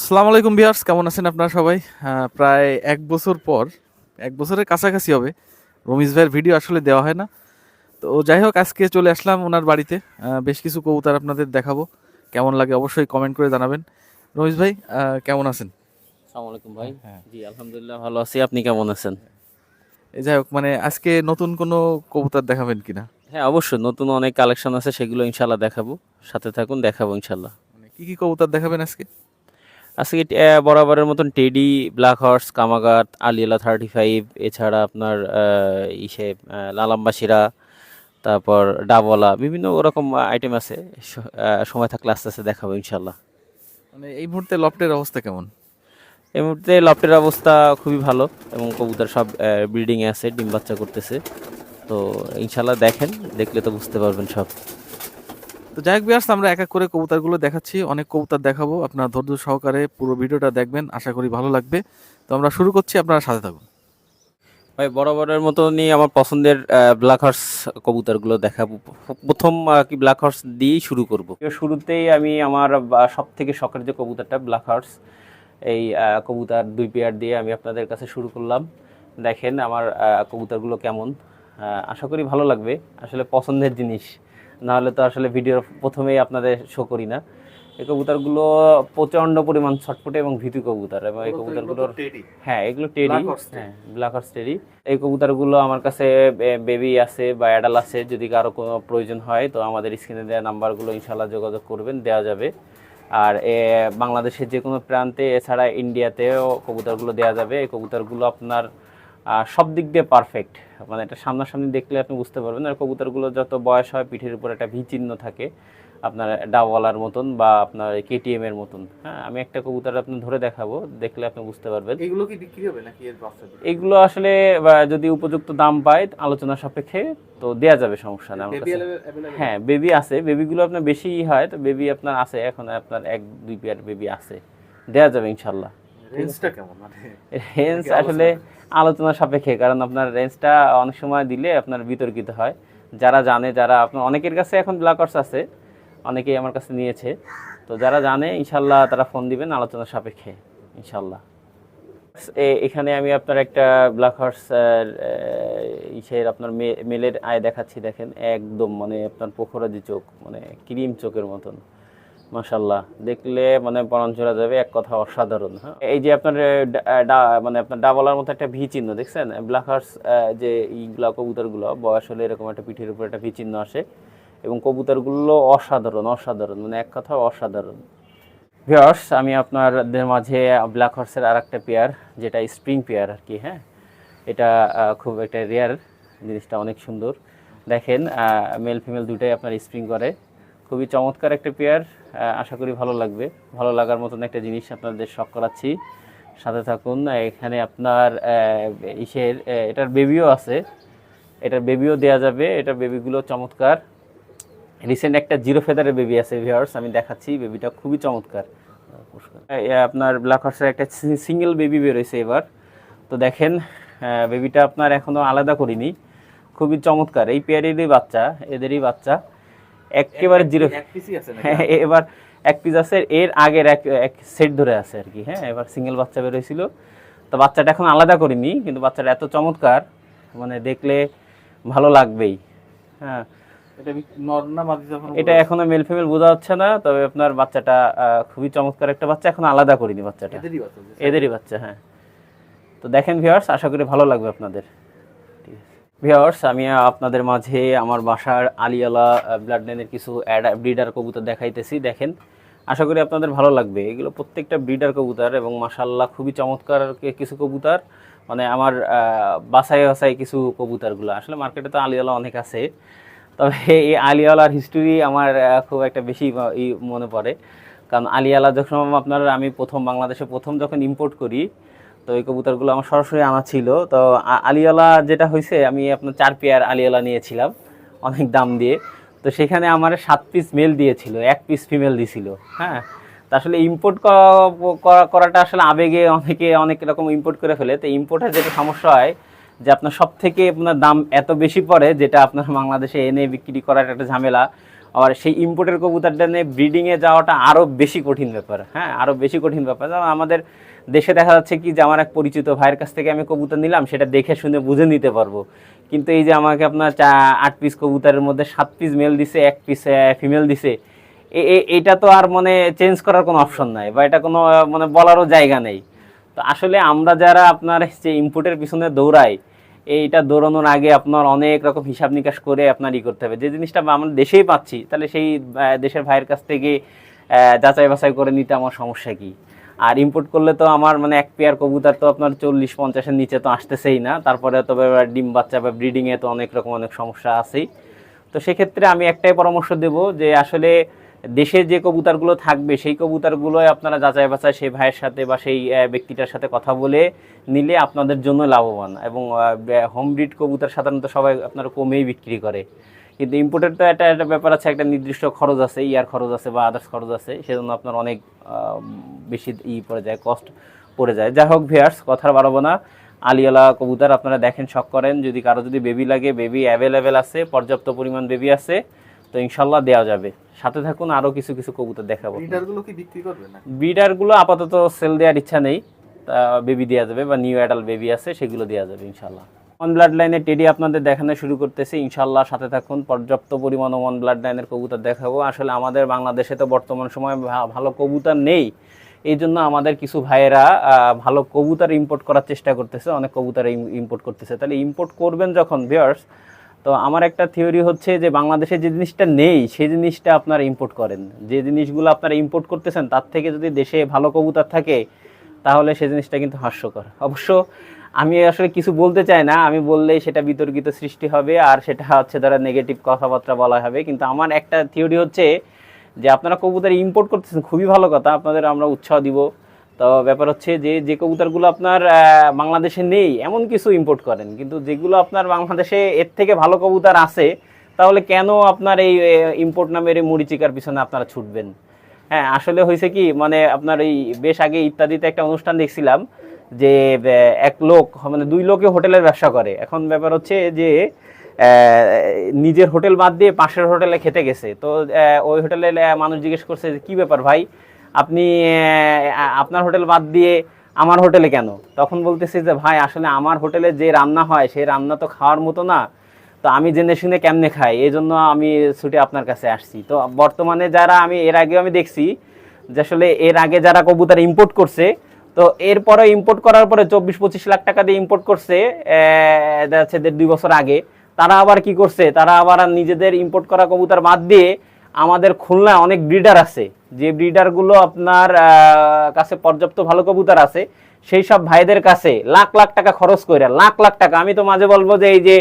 সালাম আলাইকুম বিয়ার্স কেমন আছেন আপনারা সবাই? প্রায় এক বছর পর এক বছরের কাছাকাছি হবে। রমিজ ভাইয়ের ভিডিও আসলে দেওয়া হয় না। তো যাই হোক আজকে চলে আসলাম ওনার বাড়িতে। বেশ কিছু কবুতর আপনাদের দেখাবো। কেমন লাগে অবশ্যই কমেন্ট করে জানাবেন। রমিজ ভাই কেমন আছেন? আসসালামু আলাইকুম ভাই। হ্যাঁ। জি আলহামদুলিল্লাহ ভালো আছি। আপনি কেমন আছেন? এই যাই হোক মানে আজকে নতুন কোনো কবুতর দেখাবেন কিনা? হ্যাঁ অবশ্যই। নতুন অনেক কালেকশন আছে সেগুলো ইনশাল্লাহ দেখাবো। সাথে থাকুন দেখাবো ইনশাল্লাহ মানে কি কি কবুতর দেখাবেন আজকে? আজকে বরাবরের মতন টেডি ব্ল্যাক হর্স কামাগাত আলিয়ালা থার্টি ফাইভ এছাড়া আপনার ইসে লালাম্বাসিরা তারপর ডাবলা বিভিন্ন ওরকম আইটেম আছে। সময় থাকলে আস্তে আস্তে দেখাবো ইনশাল্লাহ মানে এই মুহূর্তে লফটের অবস্থা কেমন? এই মুহূর্তে লফটের অবস্থা খুবই ভালো এবং কবুতর সব ব্রিডিংয়ে আছে ডিম বাচ্চা করতেছে। তো ইনশাল্লাহ দেখেন দেখলে তো বুঝতে পারবেন সব। তো যাই হোক বিয়ার্স আমরা এক এক করে কবুতারগুলো দেখাচ্ছি। অনেক কবুতর দেখাবো। আপনারা ধৈর্য সহকারে পুরো ভিডিওটা দেখবেন। আশা করি ভালো লাগবে। তো আমরা শুরু করছি। আপনারা সাথে থাকুন। ভাই বরাবরের মতনই আমার পছন্দের ব্ল্যাক হর্স কবুতরগুলো দেখাবো। প্রথম কি ব্ল্যাক হর্স দিয়েই শুরু করব। শুরুতেই আমি আমার সব থেকে শখের যে কবুতরটা ব্ল্যাক হর্স এই কবুতর দুই পেয়ার দিয়ে আমি আপনাদের কাছে শুরু করলাম। দেখেন আমার কবুতরগুলো কেমন। আশা করি ভালো লাগবে। আসলে পছন্দের জিনিস। নাহলে তো আসলে ভিডিওর প্রথমেই আপনাদের শো করি না। এই কবুতরগুলো প্রচণ্ড পরিমাণ ছটফটে এবং ভীতু কবুতর এবং এই কবুতরগুলোর হ্যাঁ এগুলো horse হ্যাঁ ব্ল্যাক হর্স টেরি এই কবুতরগুলো আমার কাছে বেবি আছে বা অ্যাডাল আছে যদি কারও কোনো প্রয়োজন হয় তো আমাদের স্ক্রিনে দেওয়া নাম্বারগুলো ইনশাল্লাহ যোগাযোগ করবেন দেওয়া যাবে। আর এ, বাংলাদেশের যে কোনো প্রান্তে এছাড়া ইন্ডিয়াতেও কবুতরগুলো দেওয়া যাবে। এই কবুতরগুলো আপনার সব দিক দিয়ে পারফেক্ট মানে এটা সামনাসামনি দেখলে আপনি বুঝতে পারবেন। আর কবুতরগুলো যত বয়স হয় পিঠের উপর একটা ভি চিহ্ন থাকে। আপনার ডাওয়ালার মতন বা আপনার কেটিএম এর মতন। হ্যাঁ আমি একটা কবুতর আপনি ধরে দেখাবো দেখলে আপনি বুঝতে পারবেন। এগুলো কি বিক্রি হবে নাকি এর বাচ্চা এগুলো আসলে যদি উপযুক্ত দাম পায় আলোচনা সাপেক্ষে তো দেয়া যাবে সমস্যা আমার হ্যাঁ বেবি আছে। বেবিগুলো আপনার বেশি হয় তো বেবি আপনার আছে এখন আপনার এক দুই পেয়ার বেবি আছে। দেয়া যাবে ইনশাল্লাহ রেঞ্জটা কেমন? মানে রেঞ্জ আসলে আলোচনা সাপেক্ষে কারণ আপনার রেঞ্জটা অনেক সময় দিলে আপনার বিতর্কিত হয়। যারা জানে যারা আপনার অনেকের কাছে এখন ব্ল্যাকর্স আছে অনেকেই আমার কাছে নিয়েছে। তো যারা জানে ইনশাল্লাহ তারা ফোন দিবেন আলোচনা সাপেক্ষে ইনশাল্লাহ। এখানে আমি আপনার একটা ব্ল্যাক হর্স ইসের আপনার মেলের আয় দেখাচ্ছি দেখেন একদম মানে আপনার পোখরাজি চোখ মানে ক্রিম চোখের মতন। মাশাল্লাহ দেখলে মানে পরাণ চড়া যাবে, এক কথা অসাধারণ হ্যাঁ? এই যে আপনার মানে আপনার ডাবলার মতো একটা ভি চিহ্ন, দেখছেন? ব্ল্যাক হর্স যে এইগুলা কবুতরগুলো, বয়স হলে এরকম একটা পিঠের উপর একটা ভি চিহ্ন আসে। এবং কবুতরগুলো অসাধারণ অসাধারণ মানে এক কথা অসাধারণ। ভিওর্স আমি আপনাদের মাঝে ব্ল্যাক হর্সের আর একটা পেয়ার যেটা স্প্রিং পেয়ার আর কি হ্যাঁ? এটা খুব একটা রেয়ার জিনিসটা অনেক সুন্দর। দেখেন মেল ফিমেল দুটাই আপনার স্প্রিং করে। খুবই চমৎকার একটা পেয়ার আশা করি ভালো লাগবে। ভালো লাগার মতন একটা জিনিস আপনাদের শখ করাচ্ছি। সাথে থাকুন, এখানে আপনার ইসের এটার বেবিও আছে। এটার বেবিও দেয়া যাবে। এটার বেবিগুলো চমৎকার। রিসেন্ট একটা জিরো ফেদারের বেবি আছে ভিউয়ার্স আমি দেখাচ্ছি। বেবিটা খুবই চমৎকার। আপনার ব্ল্যাক হর্সের একটা সিঙ্গেল বেবি বেরোয়েছে এবার। তো দেখেন বেবিটা আপনার এখনও আলাদা করিনি। খুবই চমৎকার। এই পেয়ারেরই বাচ্চা, এদেরই বাচ্চা। একেবারে জিরো এক পিসি আছে নাকি? হ্যাঁ এবার এক পিস আছে। এর আগের এক এক সেট ধরে আছে আর কি হ্যাঁ এবার সিঙ্গেল বাচ্চা বেরোয়ছিল তো বাচ্চাটা এখন আলাদা করিনি কিন্তু বাচ্চাটা এত চমৎকার মানে দেখলে ভালো লাগবেই হ্যাঁ। এটা এখনও মেল ফিমেল বোঝা যাচ্ছে না তবে আপনার বাচ্চাটা খুবই চমৎকার একটা বাচ্চা এখন আলাদা করিনি বাচ্চাটা। এদেরই বাচ্চা এদেরই বাচ্চা হ্যাঁ। তো দেখেন ভিওয়ার্স আশা করি ভালো লাগবে আপনাদের। ভিওয়ার্স আমি আপনাদের মাঝে আমার বাসার আলিয়ালা ব্লাড লাইনের কিছু ব্রিডার কবুতর দেখাইতেছি। দেখেন, আশা করি আপনাদের ভালো লাগবে। এগুলো প্রত্যেকটা ব্রিডার কবুতর এবং মাশাল্লাহ খুবই চমৎকার কিছু কবুতর। মানে আমার বাসায় বাসায় কিছু কবুতরগুলো। আসলে মার্কেটে তো আলিয়ালা অনেক আছে। তবে এই আলিয়ালার হিস্টোরি আমার খুব একটা বেশি মনে পড়ে। কারণ আলিয়ালা যখন আপনার, আমি প্রথম বাংলাদেশে প্রথম যখন ইম্পোর্ট করি তো এই কবুতরগুলো আমার সরাসরি আনা ছিল। তো আ- আলিয়ালা যেটা হয়েছে, আমি আপনার চার পেয়ার আলিয়ালা নিয়েছিলাম, অনেক দাম দিয়ে। তো সেখানে আমার সাত পিস মেল দিয়েছিল, এক পিস ফিমেল দিছিল হ্যাঁ। তা আসলে ইম্পোর্ট করাটা আসলে আবেগে অনেকে অনেক রকম ইম্পোর্ট করে ফেলে। তো ইম্পোর্টের যেটা সমস্যা হয়, যে আপনার সব থেকে আপনার দাম এত বেশি পড়ে, যেটা আপনার বাংলাদেশে এনে বিক্রি করার একটা ঝামেলা। আর সেই ইম্পোর্টের কবুতরটা নিয়ে ব্রিডিংয়ে যাওয়াটা আরও বেশি কঠিন ব্যাপার হ্যাঁ আরও বেশি কঠিন ব্যাপার। আমাদের দেশে দেখা যাচ্ছে কি যে আমার এক পরিচিত ভাইয়ের কাছ থেকে আমি কবুতর নিলাম, সেটা দেখে শুনে বুঝে নিতে পারব। কিন্তু এই যে আমাকে আপনার চা আট পিস কবুতরের মধ্যে সাত পিস মেল দিছে, এক পিস ফিমেল দিছে এটা তো আর মানে চেঞ্জ করার কোনো অপশন নাই বা এটা কোনো মানে বলারও জায়গা নেই। তো আসলে আমরা যারা আপনার যে ইম্পোর্টের পিছনে দৌড়াই, এইটা দৌড়ানোর আগে আপনার অনেক রকম হিসাব নিকাশ করে আপনার ই করতে হবে। যে জিনিসটা আমরা দেশেই পাচ্ছি, তাহলে সেই দেশের ভাইয়ের কাছ থেকে যাচাই বাছাই করে নিতে আমার সমস্যা কি? আর ইম্পোর্ট করলে তো আমার মানে এক পেয়ার কবুতর তো আপনার চল্লিশ পঞ্চাশের নিচে তো আসতেছেই না। তারপরে তবে ডিম বাচ্চা বা ব্রিডিংয়ে তো অনেক রকম অনেক সমস্যা আছেই। তো সেক্ষেত্রে আমি একটাই পরামর্শ দেব যে আসলে দেশে যে কবুতরগুলো থাকবে, সেই কবুতরগুলো আপনারা যাচাই বাছাই সেই ভাইয়ের সাথে বা সেই ব্যক্তিটার সাথে কথা বলে নিলে আপনাদের জন্য লাভবান। এবং হোম ব্রিড কবুতর সাধারণত সবাই আপনারা কমেই বিক্রি করে। কিন্তু ইম্পোর্টের তো একটা একটা ব্যাপার আছে একটা নির্দিষ্ট খরচ আছে ইয়ার খরচ আছে বা আদার্স খরচ আছে সেজন্য আপনার অনেক বেশি ই পড়ে যায় কস্ট পড়ে যায়। যাই হোক ভিয়ার্স কথা বাড়াবো না। আলিয়ালা কবুতর আপনারা দেখেন শখ করেন। যদি কারও যদি বেবি লাগে বেবি অ্যাভেলেবেল আছে পর্যাপ্ত পরিমাণ বেবি আছে তো ইনশাল্লাহ দেওয়া যাবে। সাথে থাকুন আরও কিছু কিছু কবুতর দেখাবো। লিটারগুলো কি বিক্রি করবে না ব্রিডারগুলো আপাতত সেল দেওয়ার ইচ্ছা নেই। তা বেবি দেওয়া যাবে বা নিউ অ্যাডাল্ট বেবি আছে সেগুলো দেওয়া যাবে ইনশাল্লাহ। ওয়ান ব্লাড লাইনের টেডি আপনাদের দেখানো শুরু করতেছি। ইনশাল্লাহ সাথে থাকুন, পর্যাপ্ত পরিমাণ ওয়ান ব্লাড লাইনের কবুতর দেখাবো। আসলে আমাদের বাংলাদেশে তো বর্তমান সময়ে ভালো কবুতর নেই। এই জন্য আমাদের কিছু ভাইয়েরা ভালো কবুতর ইম্পোর্ট করার চেষ্টা করতেছে, অনেক কবুতর ইম্পোর্ট করতেছে। তাহলে ইম্পোর্ট করবেন যখন ভিউয়ার্স তো আমার একটা থিওরি হচ্ছে যে বাংলাদেশে যে জিনিসটা নেই, সেই জিনিসটা আপনারা ইম্পোর্ট করেন। যে জিনিসগুলো আপনারা ইম্পোর্ট করতেছেন, তার থেকে যদি দেশে ভালো কবুতর থাকে, তাহলে সেই জিনিসটা কিন্তু হাস্যকর। অবশ্য আমি আসলে কিছু বলতে চাই না। আমি বললেই সেটা বিতর্কিত সৃষ্টি হবে আর সেটা হচ্ছে ধরা নেগেটিভ কথাবার্তা বলা হবে। কিন্তু আমার একটা থিওরি হচ্ছে যে আপনারা কবুতর ইম্পোর্ট করতেছেন, খুবই ভালো কথা। আপনাদের আমরা উৎসাহ দিব। তো ব্যাপার হচ্ছে যে যে কবুতরগুলো আপনার বাংলাদেশে নেই, এমন কিছু ইম্পোর্ট করেন। কিন্তু যেগুলো আপনার বাংলাদেশে এর থেকে ভালো কবুতর আছে, তাহলে কেন আপনার এই ইম্পোর্ট নামের এই মরিচিকার পিছনে আপনারা ছুটবেন? হ্যাঁ আসলে হয়েছে কি মানে আপনার এই বেশ আগে ইত্যাদিতে একটা অনুষ্ঠান দেখছিলাম। যে এক লোক মানে দুই লোকে হোটেলের ব্যবসা করে। এখন ব্যাপার হচ্ছে যে নিজের হোটেল বাদ দিয়ে পাশের হোটেলে খেতে গেছে। তো ওই হোটেলে মানুষ জিজ্ঞেস করছে যে, কি ব্যাপার ভাই? আপনি আপনার হোটেল বাদ দিয়ে আমার হোটেলে কেন? তখন বলতেছি যে, ভাই, আসলে আমার হোটেলে যে রান্না হয়, সেই রান্না তো খাওয়ার মতো না। তো আমি জেনে শুনে কেমনে খাই? এই জন্য আমি ছুটে আপনার কাছে আসছি। তো বর্তমানে যারা আমি, এর আগেও আমি দেখছি যে, আসলে এর আগে যারা কবুতর ইম্পোর্ট করছে তো এরপরে ইম্পোর্ট করার পরে চব্বিশ, পঁচিশ লাখ টাকা দিয়ে ইম্পোর্ট করছে যাচ্ছে দুই বছর আগে। তারা আবার কি করছে? তারা আবার নিজেদের ইম্পোর্ট করা কবুতর বাদ দিয়ে আমাদের খুলনায় অনেক ব্রিডার আছে। যে ব্রিডারগুলো আপনার কাছে পর্যাপ্ত ভালো কবুতর আছে, সেই সব ভাইদের কাছে লাখ লাখ টাকা খরচ করে লাখ লাখ টাকা। আমি তো মাঝে বলব যে এই যে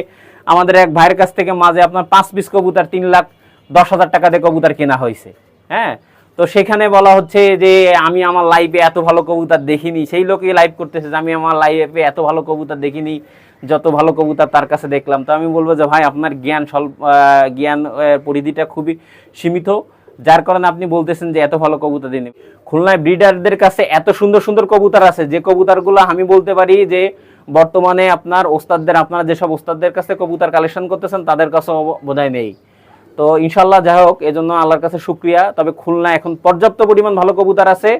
আমাদের এক ভাইয়ের কাছ থেকে মাঝে আপনার পাঁচ পিস কবুতর তিন লাখ দশ হাজার টাকা দিয়ে কবুতর কেনা হয়েছে। হ্যাঁ? তো সেখানে বলা হচ্ছে যে আমি আমার লাইফে এত ভালো কবুতর দেখিনি। সেই লোকই লাইভ করতেছে যে আমি আমার লাইফে এত ভালো কবুতর দেখিনি, যত ভালো কবুতর তার কাছে দেখলাম। তো আমি বলব যে ভাই, আপনার জ্ঞান স্বল্প জ্ঞান পরিধিটা খুবই সীমিত, যার কারণে আপনি বলতেছেন যে এত ভালো কবুতর দিন খুলনায় ব্রিডারদের কাছে এত সুন্দর সুন্দর কবুতর আছে, যে কবুতরগুলো আমি বলতে পারি যে বর্তমানে আপনার ওস্তাদদের, আপনারা যেসব ওস্তাদদের কাছে কবুতর কালেকশন করতেছেন, তাদের কাছে বোধহয় নেই। তো ইনশাল্লাহ যাই হোক এই জন্য আল্লাহর কাছে শুক্রিয়া। তবে খুলনা এখন পর্যাপ্ত পরিমাণ ভালো কবুতর আছে।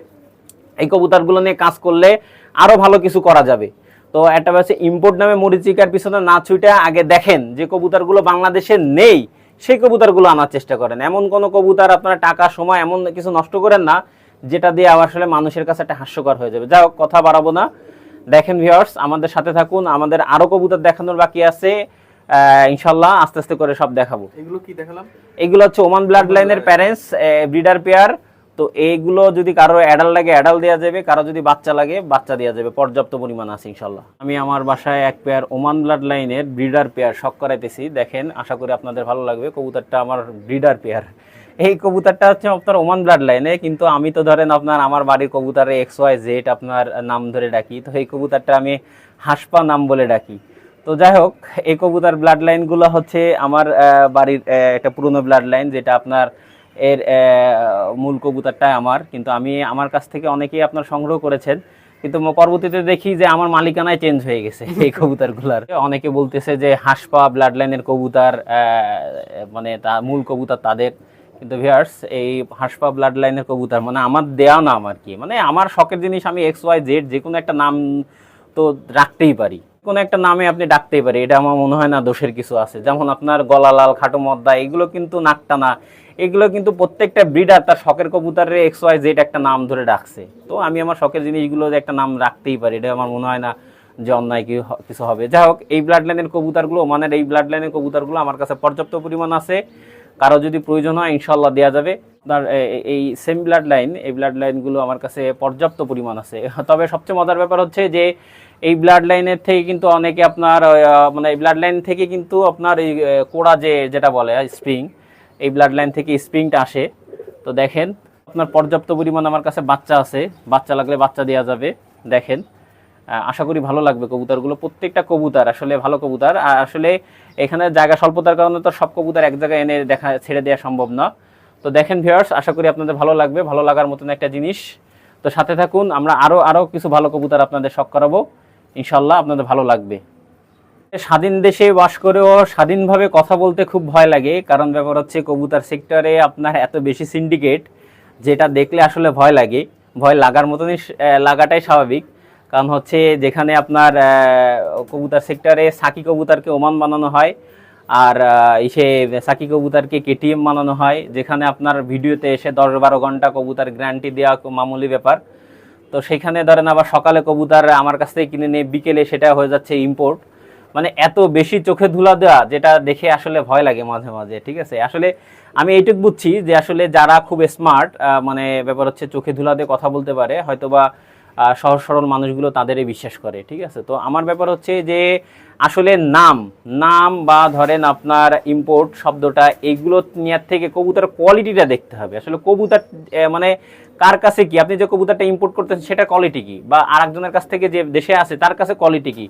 এই কবুতরগুলো নিয়ে কাজ করলে আরও ভালো কিছু করা যাবে। তো একটা হচ্ছে ইম্পোর্ট নামে মরিচিকার পিছনে না ছুটে আগে দেখেন যে কবুতরগুলো বাংলাদেশে নেই, সেই কবুতরগুলো আনার চেষ্টা করেন। এমন কোনো কবুতর আপনারা টাকা, সময় এমন কিছু নষ্ট করেন না, যেটা দিয়ে আসলে মানুষের কাছে একটা হাস্যকর হয়ে যাবে। হোক, কথা বাড়াবো না। দেখেন ভিউয়ার্স আমাদের সাথে থাকুন। আমাদের আরও কবুতর দেখানোর বাকি আছে। ইনশাল্লাহ আস্তে আস্তে করে সব দেখাবো। এগুলো কি দেখালাম? এগুলো হচ্ছে ওমান ব্লাড লাইনের প্যারেন্টস ব্রিডার পেয়ার তো এইগুলো যদি কারও অ্যাডাল লাগে অ্যাডাল দেওয়া যাবে। কারও যদি বাচ্চা লাগে বাচ্চা দেওয়া যাবে। পর্যাপ্ত পরিমাণ আছে ইনশাল্লাহ আমি আমার বাসায় এক পেয়ার ওমান ব্লাড লাইনের ব্রিডার পেয়ার শখ করাইতেছি। দেখেন আশা করি আপনাদের ভালো লাগবে। কবুতরটা আমার ব্রিডার পেয়ার এই কবুতরটা হচ্ছে আপনার ওমান ব্লাড লাইনে কিন্তু আমি তো ধরেন আপনার আমার বাড়ির কবুতরে এক্স ওয়াই জেড আপনার নাম ধরে ডাকি। তো এই কবুতরটা আমি হাসপা নাম বলে ডাকি। তো যাই হোক এই কবুতর ব্লাড লাইনগুলো হচ্ছে আমার বাড়ির একটা পুরনো ব্লাড লাইন যেটা আপনার এর মূল কবুতরটাই আমার। কিন্তু আমি আমার কাছ থেকে অনেকেই আপনার সংগ্রহ করেছেন। কিন্তু পরবর্তীতে দেখি যে আমার মালিকানায় চেঞ্জ হয়ে গেছে এই কবুতরগুলার। অনেকে বলতেছে যে হাসপা ব্লাড লাইনের কবুতর মানে তা, মূল কবুতর তাদের। কিন্তু ভিয়ার্স এই হাসপা ব্লাড লাইনের কবুতর মানে আমার দেয়া নাম আর কি। মানে আমার শখের জিনিস আমি এক্স ওয়াই জেড যে কোনো একটা নাম তো রাখতেই পারি। কোনো একটা নামে আপনি ডাকতেই পারে, এটা আমার মনে হয় না দোষের কিছু আছে। যেমন আপনার গলালাল খাটো মদ্দা, এগুলো কিন্তু নাকটানা, এগুলো কিন্তু প্রত্যেকটা ব্রিডার তার শখের কবুতারের এক্স ওয়াই জেড একটা নাম ধরে ডাকছে। তো আমি আমার শখের জিনিসগুলো একটা নাম রাখতেই পারি, এটা আমার মনে হয় না যে অন্যায় কি কিছু হবে। যাই হোক, এই ব্লাড লাইনের কবুতরগুলো মানে এই ব্লাড লাইনের কবুতারগুলো আমার কাছে পর্যাপ্ত পরিমাণ আছে। কারও যদি প্রয়োজন হয় ইনশাল্লাহ দেওয়া যাবে। তার এই সেম ব্লাড লাইন এই ব্লাড লাইনগুলো আমার কাছে পর্যাপ্ত পরিমাণ আছে। তবে সবচেয়ে মজার ব্যাপার হচ্ছে যে এই ব্লাড লাইনের থেকে কিন্তু অনেকে আপনার মানে এই ব্লাড লাইন থেকে কিন্তু আপনার এই কোড়া যে, যেটা বলে স্প্রিং এই ব্লাড লাইন থেকে স্প্রিংটা আসে। তো দেখেন, আপনার পর্যাপ্ত পরিমাণ আমার কাছে বাচ্চা আছে। বাচ্চা লাগলে বাচ্চা দেওয়া যাবে, দেখেন। আশা করি ভালো লাগবে কবুতরগুলো। প্রত্যেকটা কবুতর, আসলে ভালো কবুতর। আর আসলে এখানে জায়গা স্বল্পতার কারণে তো সব কবুতর এক জায়গায় এনে দেখা, ছেড়ে দেওয়া সম্ভব না। তো দেখেন ভিউয়ার্স আশা করি আপনাদের ভালো লাগবে। ভালো লাগার মতন একটা জিনিস। তো সাথে থাকুন, আমরা আরও আরও কিছু ভালো কবুতর আপনাদের শখ করাবো। ইনশাল্লাহ আপনাদের ভালো লাগবে। স্বাধীন দেশে বাস করেও স্বাধীনভাবে কথা বলতে খুব ভয় লাগে, কারণ ব্যাপার হচ্ছে কবুতার সেক্টরে আপনার এত বেশি সিন্ডিকেট যেটা দেখলে আসলে ভয় লাগে। ভয় লাগার মতনই লাগাটাই স্বাভাবিক। কারণ হচ্ছে যেখানে আপনার কবুতার সেক্টরে সাকি কবুতারকে ওমান বানানো হয়, আর ইসে সাকি কবুতরকে কেটিএম বানানো হয়, যেখানে আপনার ভিডিওতে এসে দশ বারো ঘণ্টা কবুতার গ্যারান্টি দেওয়া মামুলি ব্যাপার। তো সেখানে ধরেন আবার সকালে কবুতর আমার কাছ থেকে কিনে নিয়ে বিকেলে সেটা হয়ে যাচ্ছে ইম্পোর্ট মানে এত বেশি চোখে ধুলা দেওয়া যেটা দেখে আসলে ভয় লাগে মাঝে মাঝে, ঠিক আছে? আসলে আমি এইটুক বুঝছি যে আসলে যারা খুব স্মার্ট মানে ব্যাপার হচ্ছে চোখে ধুলা দিয়ে কথা বলতে পারে, হয়তোবা সহজ সরল মানুষগুলো তাদেরই বিশ্বাস করে, ঠিক আছে? তো আমার ব্যাপার হচ্ছে যে, আসলে নাম নাম বা ধরেন আপনার ইম্পোর্ট শব্দটা এইগুলো নেওয়ার থেকে কবুতার কোয়ালিটিটা দেখতে হবে। আসলে কবুতার মানে কার কাছে কি? আপনি যে কবুতারটা ইম্পোর্ট করতেছেন, সেটা কোয়ালিটি কি? বা আরেকজনের কাছ থেকে যে দেশে আছে, তার কাছে কোয়ালিটি কি?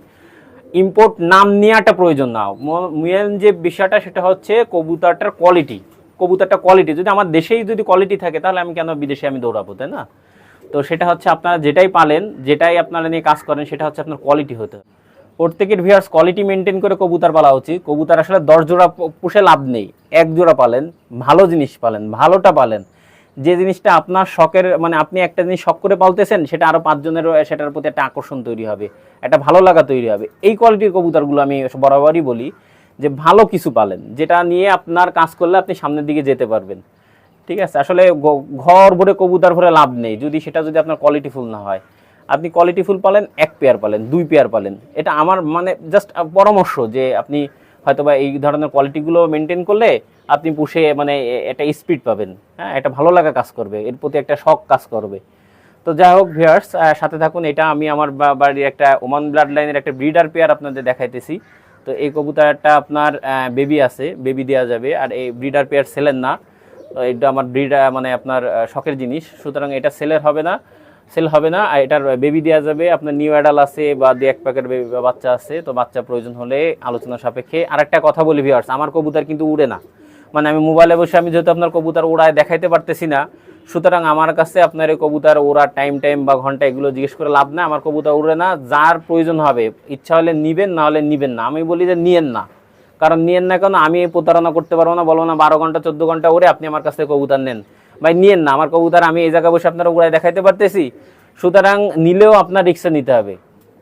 ইম্পোর্ট নাম নেওয়াটা প্রয়োজন না। মেন যে বিষয়টা, সেটা হচ্ছে কবুতারটার কোয়ালিটি কবুতরটা কোয়ালিটি যদি আমার দেশেই যদি কোয়ালিটি থাকে, তাহলে আমি কেন বিদেশে আমি দৌড়াবো, তাই না? তো সেটা হচ্ছে আপনারা যেটাই পালেন, যেটাই আপনারা নিয়ে কাজ করেন, সেটা হচ্ছে আপনার কোয়ালিটি হতে। প্রত্যেকের ভিউয়ার্স কোয়ালিটি মেনটেন করে কবুতর পালা উচিত। কবুতর আসলে দশ জোড়া পুষে লাভ নেই। এক জোড়া পালেন, ভালো জিনিস পালেন, ভালোটা পালেন। যে জিনিসটা আপনার শখের মানে আপনি একটা জিনিস শখ করে পালতেছেন, সেটা আরও পাঁচজনেরও সেটার প্রতি একটা আকর্ষণ তৈরি হবে, একটা ভালো লাগা তৈরি হবে। এই কোয়ালিটির কবুতরগুলো আমি বরাবরই বলি যে ভালো কিছু পালেন, যেটা নিয়ে আপনার কাজ করলে আপনি সামনের দিকে যেতে পারবেন। ঠিক আছে? আসলে ঘর ভরে কবুতর ভরে লাভ নেই। যদি সেটা যদি আপনার কোয়ালিটিফুল না হয়। আপনি কোয়ালিটিফুল পালেন, এক পেয়ার পালেন, দুই পেয়ার পালেন। এটা আমার মানে জাস্ট পরামর্শ যে আপনি হয়তোবা এই ধরনের কোয়ালিটিগুলো মেনটেন করলে আপনি পুষে মানে একটা স্পিড পাবেন। হ্যাঁ একটা ভালো লাগা কাজ করবে। এর প্রতি একটা শখ কাজ করবে। তো যাই হোক ভিউয়ার্স সাথে থাকুন। এটা আমি আমার বা- বাড়ির একটা ওমান ব্লাড লাইনের একটা ব্রিডার পেয়ার আপনাদের দেখাইতেছি। তো এই কবুতরটা আপনার বেবি আছে বেবি দেওয়া যাবে। আর এই ব্রিডার পেয়ার সেলের না। এটা আমার ব্রিডার মানে আপনার শখের জিনিস। সুতরাং এটা সেলের হবে না সেল হবে না। আর এটার বেবি দেওয়া যাবে, আপনার নিউ অ্যাডাল আছে বা দু এক প্যাকেট বাচ্চা আছে, তো বাচ্চা প্রয়োজন হলে আলোচনা সাপেক্ষে। আর একটা কথা বলি ভিউয়ার্স আমার কবুতর কিন্তু উড়ে না। মানে আমি মোবাইলে বসে আমি যেহেতু আপনার কবুতর ওড়ায় দেখাইতে পারতেছি না, সুতরাং আমার কাছে আপনার এই কবুতর ওড়ার টাইম টাইম বা ঘণ্টা এগুলো জিজ্ঞেস করে লাভ না আমার কবুতর উড়ে না, যার প্রয়োজন হবে, ইচ্ছা হলে নিবেন, না হলে নিবেন না। আমি বলি যে নিয়েন না। কারণ নিয়েন না কেন, আমি প্রতারণা করতে পারব না বলব না বারো ঘণ্টা, চোদ্দ ঘণ্টা ওরে আপনি আমার কাছ থেকে কবুতর নেন। ভাই, নিয়েন না, আমার কবুতার আমি এই জায়গায় বসে আপনারা উড়ায় দেখাইতে পারতেছি। সুতরাং নিলেও আপনার রিক্সা নিতে হবে।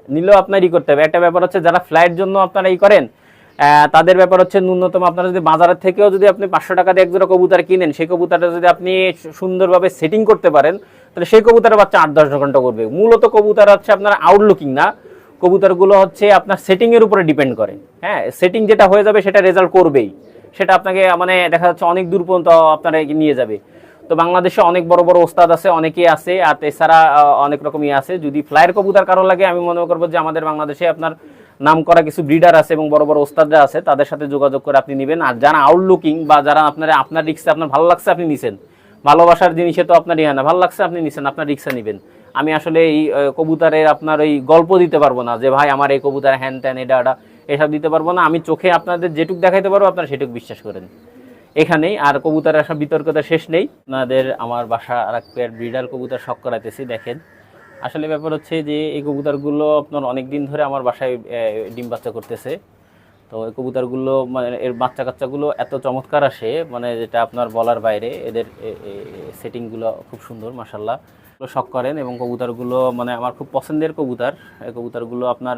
নিলেও আপনার ই করতে হবে। একটা ব্যাপার হচ্ছে যারা ফ্লাইট জন্য আপনারা ই করেন তাদের ব্যাপার হচ্ছে ন্যূনতম আপনারা যদি বাজারের থেকেও যদি আপনি পাঁচশো টাকা দিয়ে এক জোড়া কবুতর কিনেন, সেই কবুতরটা যদি আপনি সুন্দরভাবে সেটিং করতে পারেন, তাহলে সেই কবুতরের বাচ্চা আট, দশ ঘণ্টা করবে। মূলত কবুতর হচ্ছে আপনার আউটলুকিং না। কবুতরগুলো হচ্ছে আপনার সেটিংয়ের উপরে ডিপেন্ড করে। হ্যাঁ সেটিং যেটা হয়ে যাবে সেটা রেজাল্ট করবেই। সেটা আপনাকে মানে দেখা যাচ্ছে অনেক দূর পর্যন্ত আপনারা নিয়ে যাবে। তো বাংলাদেশে অনেক বড় বড় ওস্তাদ আছে, অনেকেই আছে, আর এছাড়া অনেক রকমই আছে। যদি ফ্লাইয়ের কবুতর কারও লাগে, আমি মনে করব যে আমাদের বাংলাদেশে আপনার নাম করা কিছু ব্রিডার আছে এবং বড় বড় ওস্তাদরা আছে, তাদের সাথে যোগাযোগ করে আপনি নেবেন। আর যারা আউটলুকিং বা যারা আপনার আপনার রিক্সে আপনার ভালো লাগছে, আপনি নিছেন। ভালোবাসার জিনিসে তো আপনার ইয়ে না, ভালো লাগছে, আপনি নিছেন, আপনার রিক্সা নেবেন। আমি আসলে এই কবুতারের আপনার ওই গল্প দিতে পারব না যে, ভাই, আমার এই কবুতার হ্যান ত্যান, এটা এটা, এসব দিতে পারব না। আমি চোখে আপনাদের যেটুক দেখাইতে পারব, আপনারা সেটুক বিশ্বাস করেন। এখানেই, আর কবুতরের সব বিতর্কতা শেষ নেই। আপনাদের আমার বাসা আর এক পেয়ার ব্রিডার কবুতার শখ করাইতেছি, দেখেন। আসলে ব্যাপার হচ্ছে যে, এই কবুতারগুলো আপনার অনেক দিন ধরে আমার বাসায় ডিম বাচ্চা করতেছে। তো এই কবুতরগুলো মানে এর বাচ্চা কাচ্চাগুলো এত চমৎকার আসে মানে যেটা আপনার বলার বাইরে, এদের সেটিংগুলো খুব সুন্দর মাসাল্লাহ শখ করেন এবং কবুতরগুলো মানে আমার খুব পছন্দের কবুতর এই কবুতরগুলো আপনার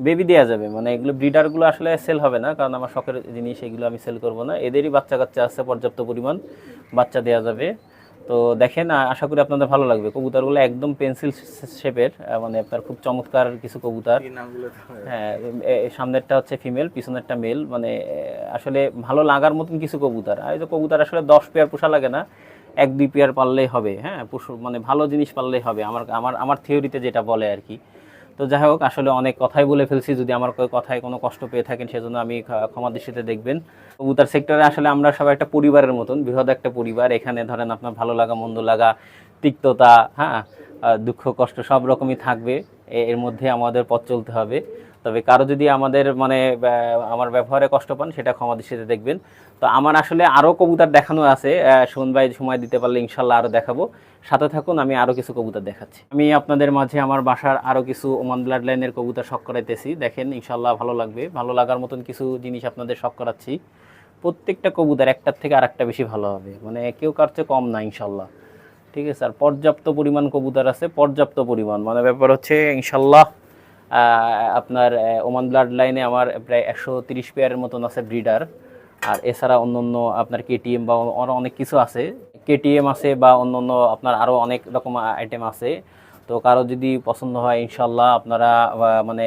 বেবি দেওয়া যাবে। মানে এগুলো ব্রিডারগুলো আসলে সেল হবে না কারণ আমার শখের জিনিস এগুলো আমি সেল করব না। এদেরই বাচ্চা কাচ্চা আছে পর্যাপ্ত পরিমাণ বাচ্চা দেওয়া যাবে। তো দেখেন আশা করি আপনাদের ভালো লাগবে। কবুতরগুলো একদম পেন্সিল শেপের মানে আপনার খুব চমৎকার কিছু কবুতর। হ্যাঁ। সামনেরটা হচ্ছে ফিমেল পিছনেরটা মেল মানে আসলে ভালো লাগার মতন কিছু কবুতর। আর কবুতর আসলে দশ পেয়ার পোষা লাগে না। এক দুই পেয়ার পারলেই হবে হ্যাঁ? পশু মানে ভালো জিনিস পারলেই হবে। আমার আমার আমার থিওরিতে যেটা বলে আর কি। তো যাই হোক, আসলে অনেক কথাই বলে ফেলছি। যদি আমার কথায় কোনো কষ্ট পেয়ে থাকেন, সেজন্য আমি ক্ষ- ক্ষমা দৃষ্টিতে দেখবেন। কবুতর সেক্টরে আসলে আমরা সবাই একটা পরিবারের মতন, বৃহৎ একটা পরিবার। এখানে ধরেন আপনার ভালো লাগা, মন্দ লাগা, তিক্ততা হ্যাঁ? দুঃখ, কষ্ট সব রকমই থাকবে। এর মধ্যে আমাদের পথ চলতে হবে। তবে কারও যদি আমাদের মানে আমার ব্যবহারে কষ্ট পান, সেটা ক্ষমা দৃষ্টিতে দেখবেন। তো আমার আসলে আরও কবুতর দেখানো আছে শোন ভাই সময় দিতে পারলে ইনশাল্লাহ আরও দেখাবো। সাথে থাকুন, আমি আরও কিছু কবুতর দেখাচ্ছি। আমি আপনাদের মাঝে আমার বাসার আরও কিছু ওমান ব্লাড লাইনের কবুতর শখ করাইতেছি। দেখেন, ইনশাল্লাহ ভালো লাগবে। ভালো লাগার মতন কিছু জিনিস আপনাদের শখ করাচ্ছি। প্রত্যেকটা কবুতর একটার থেকে আরেকটা বেশি ভালো হবে। মানে কেউ কার চেয়ে কম না, ইনশাল্লাহ। ঠিক আছে? আর পর্যাপ্ত পরিমাণ কবুতর আছে, পর্যাপ্ত পরিমাণ। মানে ব্যাপার হচ্ছে, ইনশাল্লাহ আপনার ওমান ব্লাড লাইনে আমার প্রায় একশো তিরিশ পেয়ারের মতন আছে ব্রিডার আর এছাড়া অন্য অন্য আপনার কেটিএম বা আরও অনেক কিছু আছে। কেটিএম আছে বা অন্য অন্য আপনার আরও অনেক রকম আইটেম আছে। তো কারও যদি পছন্দ হয় ইনশাল্লাহ আপনারা মানে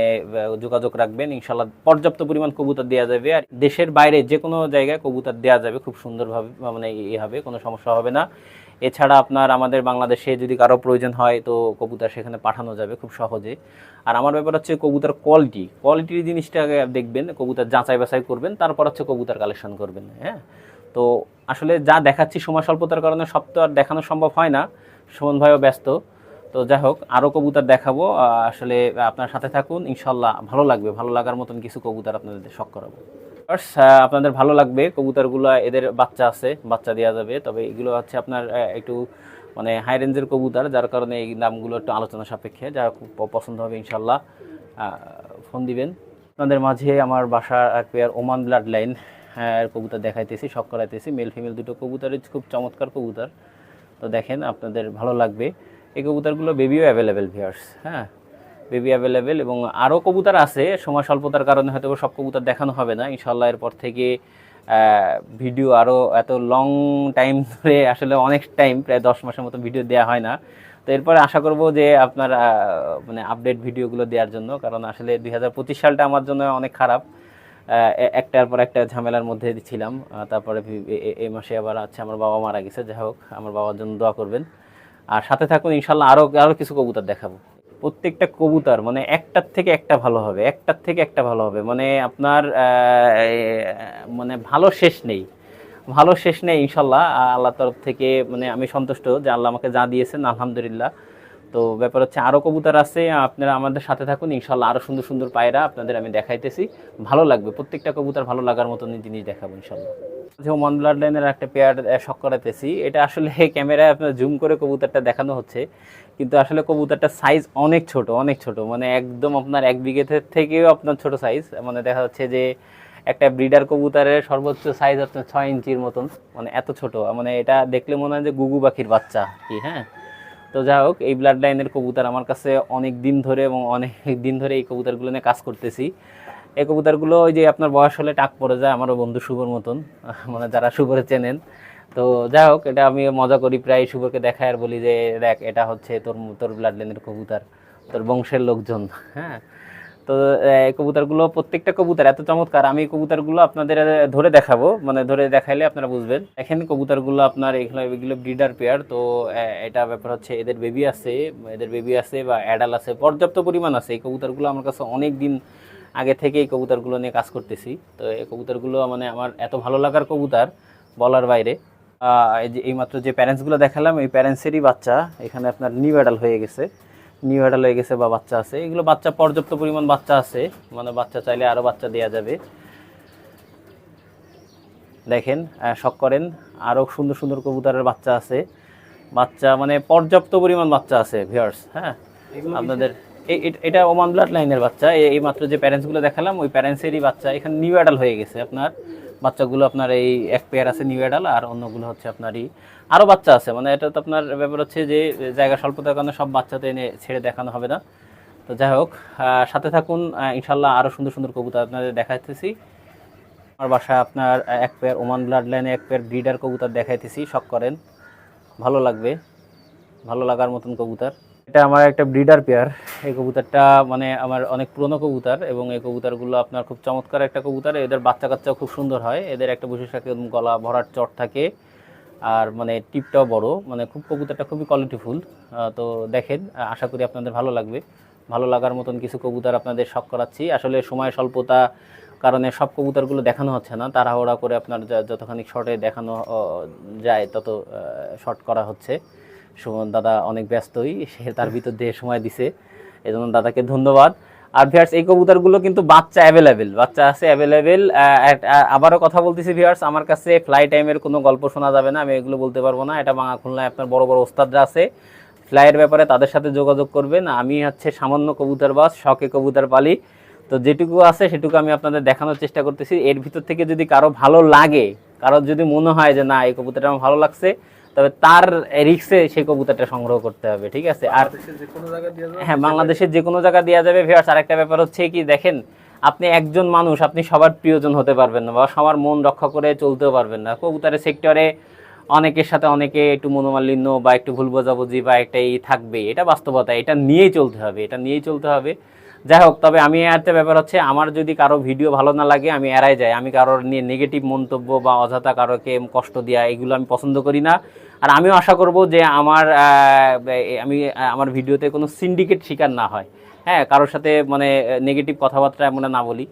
যোগাযোগ রাখবেন। ইনশাল্লাহ পর্যাপ্ত পরিমাণ কবুতর দেওয়া যাবে। আর দেশের বাইরে যে কোনো জায়গায় কবুতর দেওয়া যাবে, খুব সুন্দরভাবে মানে ইয়ে হবে, কোনো সমস্যা হবে না। এছাড়া আপনার আমাদের বাংলাদেশে যদি কারও প্রয়োজন হয়, তো কবুতর সেখানে পাঠানো যাবে খুব সহজে। আর আমার ব্যাপার হচ্ছে কবুতর কোয়ালিটি কোয়ালিটির জিনিসটা দেখবেন, কবুতর যাচাই বাছাই করবেন, তারপর হচ্ছে কবুতর কালেকশন করবেন হ্যাঁ? তো আসলে যা দেখাচ্ছি সময় স্বল্পতার কারণে সব তো আর দেখানো সম্ভব হয় না, সুমন ভাইও ব্যস্ত। তো যাই হোক আরও কবুতর দেখাবো আসলে আপনার সাথে থাকুন, ইনশাল্লাহ ভালো লাগবে, ভালো লাগার মতন কিছু কবুতর আপনাদের শখ করাবো। আপনাদের ভালো লাগবে। কবুতরগুলো, এদের বাচ্চা আছে, বাচ্চা দেওয়া যাবে। তবে এগুলো হচ্ছে আপনার একটু মানে হাই রেঞ্জের কবুতর, যার কারণে এই দামগুলো একটু আলোচনা সাপেক্ষে। যা খুব পছন্দ হবে ইনশাল্লাহ ফোন দিবেন। আপনাদের মাঝে আমার বাসার এক পেয়ার ওমান ব্লাড লাইন কবুতর দেখাইতেছি, শখ করাইতেছি। মেল ফিমেল দুটো কবুতরের খুব চমৎকার কবুতর। তো দেখেন, আপনাদের ভালো লাগবে। এই কবুতরগুলো বেবিও অ্যাভেলেবেল ভিয়ার্স হ্যাঁ? বেবি অ্যাভেলেবেল এবং আরও কবুতর আছে, সময় স্বল্পতার কারণে হয়তো সব কবুতর দেখানো হবে না। ইনশাল্লাহ এরপর থেকে ভিডিও আরও এত লং টাইম ধরে আসলে অনেক টাইম প্রায় দশ মাসের মতো ভিডিও দেওয়া হয় না। তো এরপরে আশা করব যে আপনার মানে আপডেট ভিডিওগুলো দেওয়ার জন্য, কারণ আসলে দুই হাজার পঁচিশ সালটা আমার জন্য অনেক খারাপ। একটার পর একটা ঝামেলার মধ্যে ছিলাম তারপরে এই মাসে আবার আছে আমার বাবা মারা গেছে। যাই হোক, আমার বাবার জন্য দোয়া করবেন। আর সাথে থাকুন ইনশাল্লাহ আরও আরও কিছু কবুতর দেখাবো। প্রত্যেকটা কবুতর মানে একটার থেকে একটা ভালো হবে, একটার থেকে একটা ভালো হবে মানে আপনার মানে ভালো শেষ নেই, ভালো শেষ নেই ইনশাল্লাহ আল্লাহ তরফ থেকে মানে আমি সন্তুষ্ট যে আল্লাহ আমাকে যা দিয়েছেন, আলহামদুলিল্লাহ। তো ব্যাপার হচ্ছে আরও কবুতর আছে, আপনারা আমাদের সাথে থাকুন, ইনশাল্লাহ আরও সুন্দর সুন্দর পায়রা আপনাদের আমি দেখাইতেছি। ভালো লাগবে, প্রত্যেকটা কবুতর ভালো লাগার মতন জিনিস দেখাবো, ইনশাল্লাহ। যে ব্লাড লাইনের একটা পেয়ার শখ করাতেছি এটা আসলে ক্যামেরায় আপনার জুম করে কবুতরটা দেখানো হচ্ছে, কিন্তু আসলে কবুতরটার সাইজ অনেক ছোট অনেক ছোট মানে একদম আপনার এক বিঘে থেকেও আপনার ছোট সাইজ মানে দেখা যাচ্ছে যে একটা ব্রিডার কবুতরের সর্বোচ্চ সাইজ আপনার ছয় ইঞ্চির মতন মানে এত ছোট মানে এটা দেখলে মনে হয় যে গুগু পাখির বাচ্চা, কি হ্যাঁ? তো যাই হোক, এই ব্লাড লাইনের কবুতর আমার কাছে অনেক দিন ধরে এবং অনেক দিন ধরে এই কবুতরগুলো নিয়ে কাজ করতেছি। এই কবুতরগুলো ওই যে আপনার বয়স হলে টাক পড়ে যায়, আমারও বন্ধু শুভর মতন মানে যারা শুভরে চেনেন। তো যাই হোক, এটা আমি মজা করি, প্রায় শুভরকে দেখায় আর বলি যে, দেখ, এটা হচ্ছে তোর তোর ব্লাড লাইনের কবুতর, তোর বংশের লোকজন। হ্যাঁ? তো এই কবুতরগুলো, প্রত্যেকটা কবুতর, এত চমৎকার। আমি কবুতরগুলো আপনাদের ধরে দেখাবো। মানে ধরে দেখাইলে আপনারা বুঝবেন। দেখেন, কবুতরগুলো আপনার, এগুলো এগুলো ব্রিডার পেয়ার তো এটা ব্যাপার হচ্ছে, এদের বেবি আছে, এদের বেবি আছে বা অ্যাডাল আছে, পর্যাপ্ত পরিমাণ আছে। এই কবুতরগুলো আমার কাছে অনেক দিন আগে থেকে এই কবুতরগুলো নিয়ে কাজ করতেছি। তো, এই কবুতরগুলো মানে আমার এত ভালো লাগার কবুতর, বলার বাইরে। এই যে, এইমাত্র যে প্যারেন্টসগুলো দেখালাম, এই প্যারেন্টসেরই বাচ্চা। এখানে আপনার নিউ অ্যাডাল হয়ে গেছে। নিউ অ্যাডাল হয়ে গেছে বা বাচ্চা আছে। এগুলো বাচ্চা পর্যাপ্ত পরিমাণ বাচ্চা আছে। মানে বাচ্চা চাইলে আরও বাচ্চা দেওয়া যাবে। দেখেন শখ করেন আরও সুন্দর সুন্দর কবুতরের বাচ্চা আছে। বাচ্চা মানে পর্যাপ্ত পরিমাণ বাচ্চা আছে ভিউয়ার্স হ্যাঁ? আপনাদের এ- এ- এটা ওমান ব্লাড লাইনের বাচ্চা। এই মাত্র যে প্যারেন্টসগুলো দেখালাম ওই প্যারেন্টসেরই বাচ্চা। এখানে নিউ অ্যাডাল হয়ে গেছে আপনার। বাচ্চাগুলো আপনার এই এক পেয়ার আছে নিউ অ্যাডাল আর অন্যগুলো হচ্ছে আপনার আপনারই আরও বাচ্চা আছে। মানে এটা তো আপনার ব্যাপার হচ্ছে যে, জায়গা স্বল্পতার কারণে সব বাচ্চাতে এনে ছেড়ে দেখানো হবে না। তো যাই হোক সাথে থাকুন ইনশাল্লাহ আরও সুন্দর সুন্দর কবুতর আপনাদের দেখাইতেছি। আমার বাসায় আপনার এক পেয়ার ওমান ব্লাড লাইনে এক পেয়ার ব্রিডার কবুতর দেখাইতেছি, শখ করেন। ভালো লাগবে, ভালো লাগার মতন কবুতর। এটা আমার একটা ব্রিডার পেয়ার এই কবুতরটা মানে আমার অনেক পুরনো কবুতর এবং এই কবুতরগুলো আপনার খুব চমৎকার একটা কবুতর। এদের বাচ্চা কাচ্চাও খুব সুন্দর হয়। এদের একটা বিশেষ একটা গলা ভরাট চট থাকে আর মানে টিপটাও বড়। মানে খুব কবুতরটা খুবই কোয়ালিটিফুল তো দেখেন, আশা করি আপনাদের ভালো লাগবে। ভালো লাগার মতন কিছু কবুতর আপনাদের শখ করাচ্ছি। আসলে সময় স্বল্পতা কারণে সব কবুতরগুলো দেখানো হচ্ছে না। তাড়াহুড়া করে আপনার যতখানি শর্টে দেখানো যায়, তত শর্ট করা হচ্ছে। সুমন দাদা অনেক ব্যস্তই, সে তার ভিতর দিয়ে সময় দিছে। এজন্য দাদাকে ধন্যবাদ। আর ভিয়ার্স এই কবুতরগুলো কিন্তু বাচ্চা অ্যাভেলেবেল বাচ্চা আছে অ্যাভেলেবেল আবারও কথা বলতেছি ভিয়ার্স আমার কাছে ফ্লাই টাইমের কোনো গল্প শোনা যাবে না, আমি এগুলো বলতে পারব না। এটা বাঙা খুলনায় আপনার বড় বড় ওস্তাদরা আছে। ফ্লাইয়ের ব্যাপারে তাদের সাথে যোগাযোগ করবেন। আমি হচ্ছে সামান্য কবুতর বাস শখে কবুতর পালি। তো যেটুকু আছে সেটুকু আমি আপনাদের দেখানোর চেষ্টা করতেছি। এর ভিতর থেকে যদি কারও ভালো লাগে, কারও যদি মনে হয় যে না, এই কবুতরটা আমার ভালো লাগছে তবে তার রিক্সে সেই কবুতরটা সংগ্রহ করতে হবে ঠিক আছে? আর হ্যাঁ বাংলাদেশের যে কোনো জায়গা দেওয়া যাবে ভিউয়ার্স আরেকটা ব্যাপার হচ্ছে কি দেখেন আপনি একজন মানুষ আপনি সবার প্রিয়জন হতে পারবেন না বা সবার মন রক্ষা করে চলতেও পারবেন না। কবুতরের সেক্টরে অনেকের সাথে অনেকে একটু মনোমালিন্য বা একটু ভুল বোঝাবুঝি বা একটা এই থাকবে এটা বাস্তবতা এটা নিয়েই চলতে হবে এটা নিয়েই চলতে হবে। যাই হোক তবে আমি একটা ব্যাপার হচ্ছে, আমার যদি কারও ভিডিও ভালো না লাগে, আমি এড়াই যাই। আমি কারোর নিয়ে নেগেটিভ মন্তব্য বা অযথা কারোকে কষ্ট দেওয়া এগুলো আমি পছন্দ করি না। আর আমিও আশা করব যে আমার আমি আমার ভিডিওতে কোনো সিন্ডিকেট শিকার না হয়। হ্যাঁ কারোর সাথে মানে নেগেটিভ কথাবার্তা এমন না বলি।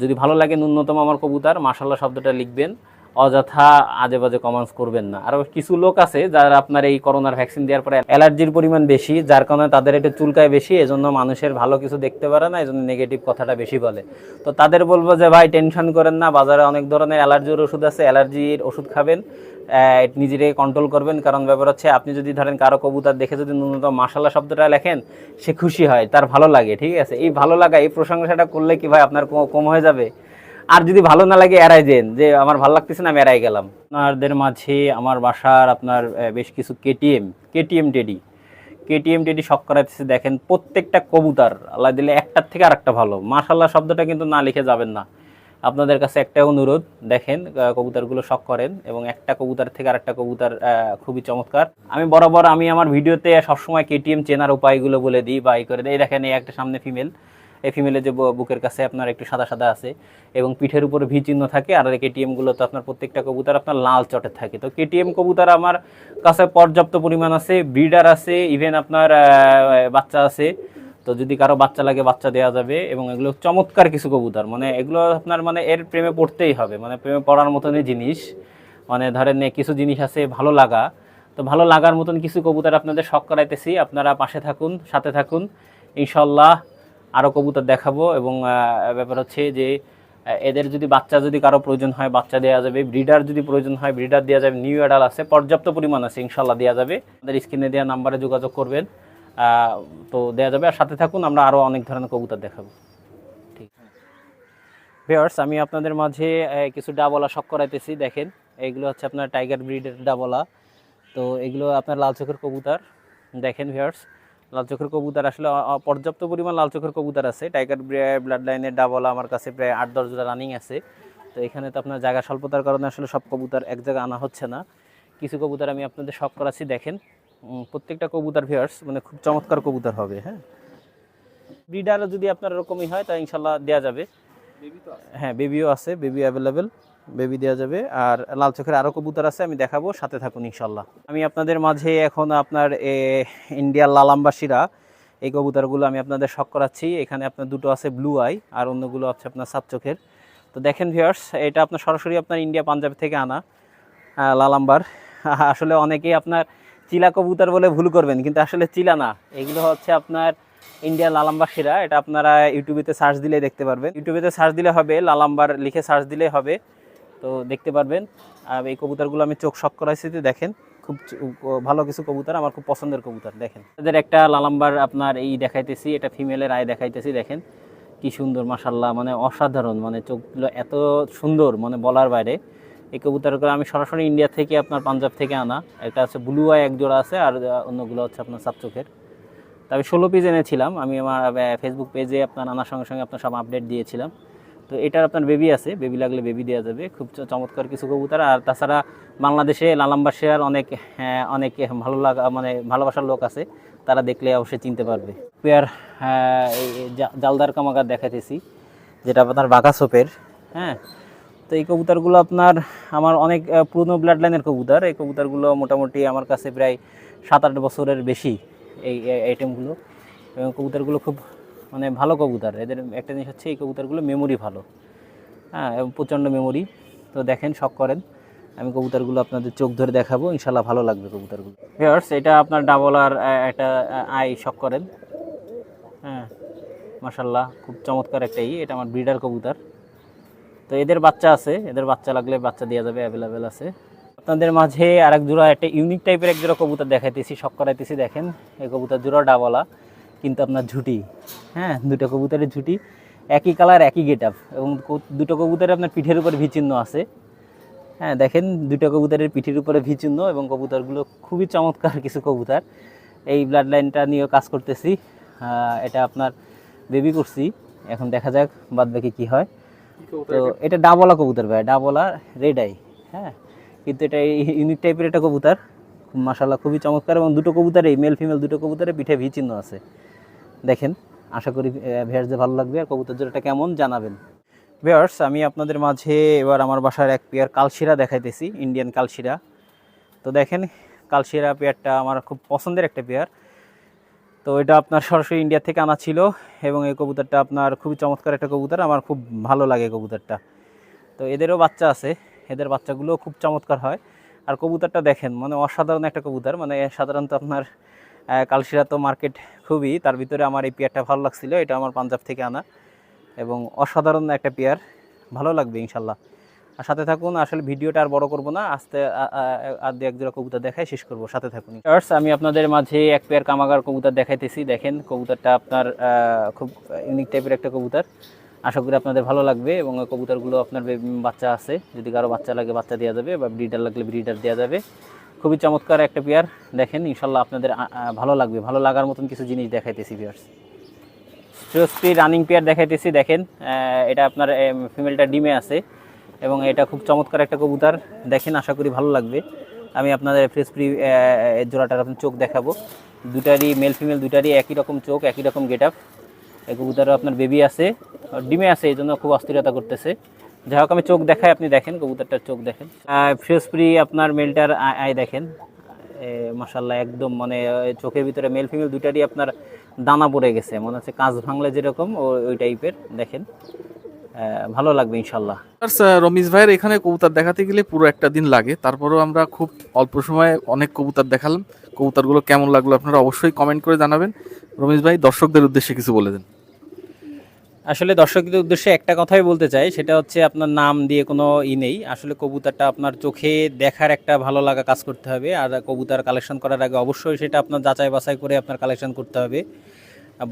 যদি ভালো লাগে ন্যূনতম আমার কবুতর মাসাল্লাহ শব্দটা লিখবেন। অযথা আজে বাজে কমেন্টস করবেন না। আর কিছু লোক আছে যারা আপনার এই করোনার ভ্যাকসিন দেওয়ার পরে অ্যালার্জির পরিমাণ বেশি, যার কারণে তাদের একটু চুলকায় বেশি, এজন্য মানুষের ভালো কিছু দেখতে পারে না, এজন্য নেগেটিভ কথাটা বেশি বলে। তো তাদের বলব যে, ভাই টেনশন করেন না, বাজারে অনেক ধরনের অ্যালার্জির ওষুধ আছে অ্যালার্জির ওষুধ খাবেন নিজেকে কন্ট্রোল করবেন। কারণ ব্যাপার হচ্ছে, আপনি যদি ধরেন কারও কবুতার দেখে যদি ন্যূনতম মাসাল্লাহ শব্দটা লেখেন, সে খুশি হয়, তার ভালো লাগে, ঠিক আছে? এই ভালো লাগা, এই প্রশংসাটা করলে কি ভাই আপনার কম হয়ে যাবে? আর যদি ভালো না লাগে এড়াই যেন যে আমার ভালো লাগতেছে না, আমি এড়াই গেলাম। আপনাদের মাঝে আমার বাসার আপনার বেশ কিছু KTM KTM teddy KTM teddy শখ করাইতেছে, দেখেন প্রত্যেকটা কবুতার, আল্লাহ দিলে একটার থেকে আরেকটা ভালো। মাশাল্লাহ শব্দটা কিন্তু না লিখে যাবেন না। আপনাদের কাছে একটা অনুরোধ, দেখেন কবুতারগুলো শখ করেন এবং একটা কবুতার থেকে আরেকটা কবুতার খুবই চমৎকার। আমি বরাবর, আমি আমার ভিডিওতে সবসময় কেটিএম চেনার উপায়গুলো বলে দিই বা করে দিই। দেখেন, এই একটা সামনে ফিমেল। এই ফিমেলের যে বুকের কাছে আপনার একটু সাদা সাদা আছে এবং পিঠের উপরে ভি চিহ্ন থাকে আর কেটিএমগুলো তো আপনার প্রত্যেকটা কবুতর আপনার লাল চটে থাকে। তো কেটিএম কবুতর আমার কাছে পর্যাপ্ত পরিমাণ আছে, ব্রিডার আছে ইভেন আপনার বাচ্চা আছে। তো যদি কারও বাচ্চা লাগে বাচ্চা দেওয়া যাবে এবং এগুলো চমৎকার কিছু কবুতর। মানে এগুলো আপনার মানে এর প্রেমে পড়তেই হবে মানে প্রেমে পড়ার মতনই জিনিস। মানে ধরেন কিছু জিনিস আছে ভালো লাগা। তো ভালো লাগার মতন কিছু কবুতর আপনাদের শখ করাইতেছি, আপনারা পাশে থাকুন, সাথে থাকুন। ইনশাল্লাহ আরও কবুতর দেখাবো এবং ব্যাপার হচ্ছে যে এদের যদি বাচ্চা যদি কারও প্রয়োজন হয়, বাচ্চা দেওয়া যাবে, ব্রিডার যদি প্রয়োজন হয়, ব্রিডার দেওয়া যাবে নিউ অ্যাডাল আছে, পর্যাপ্ত পরিমাণ আছে ইনশাল্লাহ দেওয়া যাবে। আমাদের স্ক্রিনে দেওয়া নাম্বারে যোগাযোগ করবেন তো দেওয়া যাবে। আর সাথে থাকুন, আমরা আরও অনেক ধরনের কবুতর দেখাবো। ঠিক। ভিওর্স আমি আপনাদের মাঝে কিছু ডাবলা শখ করাইতেছি, দেখেন এইগুলো হচ্ছে আপনার টাইগার ব্রিডের ডাবলা। তো এগুলো আপনার লাল চোখের কবুতর। দেখেন ভিওর্স লাল চোখের কবুতর আসলে পর্যাপ্ত পরিমাণ লাল চোখের কবুতর আছে। টাইগার ব্লাড লাইনের ডাবল আমার কাছে প্রায় আট দশ জোড়া রানিং আছে। তো এখানে তো আপনার জায়গা স্বল্পতার কারণে আসলে সব কবুতর এক জায়গায় আনা হচ্ছে না। কিছু কবুতর আমি আপনাদের শখ করাচ্ছি দেখেন। প্রত্যেকটা কবুতর ভিওর্স মানে খুব চমৎকার কবুতর হবে হ্যাঁ। ব্রিডারও যদি আপনার এরকমই হয় তা ইনশাল্লাহ দেওয়া যাবে। হ্যাঁ বেবিও আছে বেবি অ্যাভেলেবেল বেবি দেওয়া যাবে। আর লাল চোখের আরও কবুতর আছে আমি দেখাবো সাথে থাকুন ইনশাল্লাহ। আমি আপনাদের মাঝে এখন আপনার এ, ইন্ডিয়ার লালামবাসীরা এই কবুতরগুলো আমি আপনাদের শখ করাচ্ছি। এখানে আপনার দুটো আছে ব্লু আই আর অন্যগুলো আছে আপনার সাত চোখের। তো দেখেন ভিউয়ার্স এটা আপনার সরাসরি আপনার ইন্ডিয়া পাঞ্জাব থেকে আনা লালাম্বার। আসলে অনেকেই আপনার চিলা কবুতর বলে ভুল করবেন কিন্তু আসলে চিলা না। এগুলো হচ্ছে আপনার ইন্ডিয়া লালাম্বাসীরা এটা আপনারা ইউটিউবেতে সার্চ দিলে দেখতে পারবেন। ইউটিউবেতে সার্চ দিলে হবে লালাম্বার লিখে সার্চ দিলে হবে। তো দেখতে পারবেন। আর এই কবুতরগুলো আমি চোখ শখ করাইছি দেখেন, খুব ভালো কিছু কবুতর, আমার খুব পছন্দের কবুতর, দেখেন। এদের একটা লালাম্বার আপনার এই দেখাইতেছি, এটা ফিমেলের আয় দেখাইতেছি, দেখেন। কি সুন্দর মাসাল্লাহ মানে অসাধারণ মানে চোখগুলো এত সুন্দর মানে বলার বাইরে। এই কবুতরগুলো আমি সরাসরি ইন্ডিয়া থেকে আপনার পাঞ্জাব থেকে আনা। একটা আছে ব্লু আই এক জোড়া আছে, আর অন্যগুলো হচ্ছে আপনার সাত চোখের। তো আমি ষোলো পিস এনেছিলাম, আমি আমার ফেসবুক পেজে আপনার আনার সঙ্গে সঙ্গে আপনার সব আপডেট দিয়েছিলাম। তো এটার আপনার বেবি আছে বেবি লাগলে বেবি দেওয়া যাবে। খুব চমৎকার কিছু কবুতর। আর তাছাড়া বাংলাদেশে লালাম্বার শেয়ার অনেক হ্যাঁ, অনেক ভালো লাগা মানে ভালোবাসার লোক আছে। তারা দেখলে অবশ্যই চিনতে পারবে। পেয়ার জালদার কামাগার দেখাতেছি যেটা আপনার বাঘা সোপের হ্যাঁ। তো এই কবুতরগুলো আপনার আমার অনেক পুরনো ব্লাড লাইনের কবুতর। এই কবুতরগুলো মোটামুটি আমার কাছে প্রায় সাত আট বছরের বেশি এই আইটেমগুলো এবং কবুতরগুলো খুব মানে ভালো কবুতর। এদের একটা জিনিস হচ্ছে এই কবুতরগুলো মেমোরি ভালো। হ্যাঁ এবং প্রচণ্ড মেমোরি তো দেখেন, শখ করেন। আমি কবুতরগুলো আপনাদের চোখ ধরে দেখাবো। ইনশাল্লাহ ভালো লাগবে কবুতরগুলো। ভিউয়ার্স এটা আপনার ডাবল আর একটা আই শখ করেন। হ্যাঁ মাশাল্লাহ খুব চমৎকার একটা ই এটা আমার ব্রিডার কবুতর। তো এদের বাচ্চা আছে। এদের বাচ্চা লাগলে বাচ্চা দেওয়া যাবে অ্যাভেলেবেল আছে। আপনাদের মাঝে আরেক জোড়া, একটা ইউনিক টাইপের এক জোড়া কবুতর দেখাইতেছি, শখ করাইতেছি, দেখেন। এই কবুতর জোড়া ডাবলা কিন্তু আপনার ঝুটি হ্যাঁ? দুটো কবুতরের ঝুটি একই কালার একই গেট আপ এবং দুটো কবুতরের আপনার পিঠের উপরে ভিচিহ্ন আছে। হ্যাঁ দেখেন দুটো কবুতরের পিঠের উপরে ভিচিহ্ন এবং কবুতরগুলো খুবই চমৎকার কিছু কবুতর। এই ব্লাড লাইনটা নিয়েও কাজ করতেছি। এটা আপনার বেবি করছি। এখন দেখা যাক বাদ বাকি কী হয়। তো এটা? ডাবলা কবুতর ভাই ডাবলা রেড আই হ্যাঁ? কিন্তু এটা ইউনিক টাইপের একটা কবুতর। মাসাল্লাহ খুবই চমৎকার এবং দুটো কবুতরে মেল ফিমেল দুটো কবুতরে পিঠে ভি চিহ্ন আছে। দেখেন, আশা করি ভেয়ার্সে ভালো লাগবে। আর কবুতর জোড়াটা কেমন জানাবেন। ভেয়ার্স আমি আপনাদের মাঝে এবার আমার বাসার এক পেয়ার কালশিরা দেখাইতেছি ইন্ডিয়ান কালশিরা। তো দেখেন, কালশিরা পেয়ারটা আমার খুব পছন্দের একটা পেয়ার। তো এটা আপনার সরাসরি ইন্ডিয়া থেকে আনা ছিল এবং এই কবুতরটা আপনার খুবই চমৎকার একটা কবুতর, আমার খুব ভালো লাগে কবুতরটা। তো এদেরও বাচ্চা আছে, এদের বাচ্চাগুলো খুব চমৎকার হয়। আর কবুতরটা দেখেন মানে অসাধারণ একটা কবুতর মানে সাধারণত আপনার কালশিরা তো মার্কেট খুবই তার ভিতরে আমার এই পেয়ারটা ভালো লাগছিল এটা আমার পাঞ্জাব থেকে আনা। এবং অসাধারণ একটা পেয়ার ভালো লাগবে ইনশাল্লাহ। আর সাথে থাকুন আসলে ভিডিওটা আর বড় করব না আস্তে আর দু এক জোড়া কবুতর দেখাই শেষ করব সাথে থাকুন। Viewers, আমি আপনাদের মাঝে এক পেয়ার কামাগার কবুতর দেখাইতেছি দেখেন কবুতরটা আপনার খুব ইউনিক টাইপের একটা কবুতর। আশা করি আপনাদের ভালো লাগবে এবং কবুতরগুলো আপনার বাচ্চা আছে যদি কারও বাচ্চা লাগে বাচ্চা দেওয়া যাবে বা ব্রিডার লাগলে ব্রিডার দেওয়া যাবে। খুবই চমৎকার একটা পেয়ার দেখেন, ইনশাল্লাহ আপনাদের ভালো লাগবে। ভালো লাগার মতন কিছু জিনিস দেখাইতেছি পিয়ার্স স্প্রি রানিং পেয়ার দেখাইতেছি, দেখেন। এটা আপনার ফিমেলটা ডিমে আছে এবং এটা খুব চমৎকার একটা কবুতর। দেখেন, আশা করি ভালো লাগবে। আমি আপনাদের ফ্রেশ ফ্রি জোড়াটার আপনার চোখ দেখাবো। দুটারই মেল ফিমেল দুটারই একই রকম চোখ, একই রকম গেট আপ এই কবুতরও আপনার বেবি আছে। ডিমে আছে, এই জন্য খুব অস্থিরতা করতেছে। যাই হোক, আমি চোখ দেখাই, আপনি দেখেন, কবুতরটার চোখ দেখেন। ফ্রি আপনার মেলটার আয় দেখেন। মাসাল্লাহ একদম মানে চোখের ভিতরে মেল ফিমেল দুটারই আপনার দানা পড়ে গেছে। মনে হচ্ছে কাঁচ ভাঙলে যেরকম ওই টাইপের দেখেন। ভালো লাগবে ইনশাল্লাহ রমিজ ভাইয়ের এখানে কবুতর দেখাতে গেলে পুরো একটা দিন লাগে। তারপরেও আমরা খুব অল্প সময়ে অনেক কবুতর দেখালাম। কবুতরগুলো কেমন লাগল আপনারা অবশ্যই কমেন্ট করে জানাবেন। রমিজ ভাই, দর্শকদের উদ্দেশ্যে কিছু বলে দেন। আসলে দর্শকদের উদ্দেশ্যে একটা কথাই বলতে চাই, সেটা হচ্ছে আপনার নাম দিয়ে কোনো ই নেই। আসলে কবুতরটা আপনার চোখে দেখার একটা ভালো লাগা কাজ করতে হবে, আর কবুতর কালেকশন করার আগে অবশ্যই সেটা আপনার যাচাই বাছাই করে আপনার কালেকশন করতে হবে।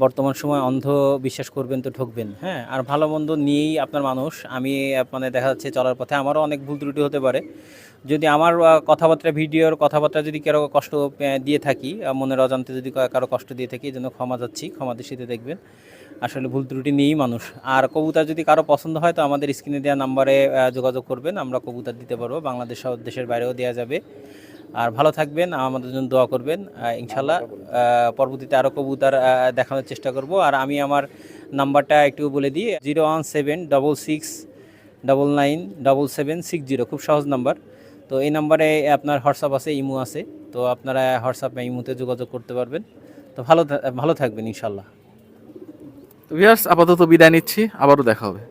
বর্তমান সময় অন্ধ বিশ্বাস করবেন তো ঠকবেন হ্যাঁ? আর ভালো মন্দ নিয়েই আপনার মানুষ, আমি মানে দেখা যাচ্ছে চলার পথে আমারও অনেক ভুল ত্রুটি হতে পারে। যদি আমার কথাবার্তা, ভিডিওর কথাবার্তা যদি কারও কষ্ট দিয়ে থাকি মনের অজান্তে যদি কারও কষ্ট দিয়ে থাকি জন্য ক্ষমা যাচ্ছি ক্ষমা দৃষ্টিতে দেখবেন। আসলে ভুল ত্রুটি নিয়েই মানুষ। আর কবুতর যদি কারও পছন্দ হয়, তো আমাদের স্ক্রিনে দেওয়া নাম্বারে যোগাযোগ করবেন, আমরা কবুতর দিতে পারব। বাংলাদেশ সহ দেশের বাইরেও দেওয়া যাবে। আর ভালো থাকবেন, আমাদের জন্য দোয়া করবেন। ইনশাল্লাহ পরবর্তীতে আরও কবুতর দেখানোর চেষ্টা করব। আর আমি আমার নাম্বারটা একটু বলে দিই, zero one seven double six double nine double seven six zero, খুব সহজ নাম্বার। তো এই নাম্বারে আপনার হোয়াটসঅ্যাপ আছে, ইমো আছে। তো আপনারা হোয়াটসঅ্যাপ ইমোতে যোগাযোগ করতে পারবেন। তো ভালো ভালো থাকবেন ইনশাল্লাহ ভিউয়ার্স আপাতত বিদায় নিচ্ছি আবারও দেখা হবে।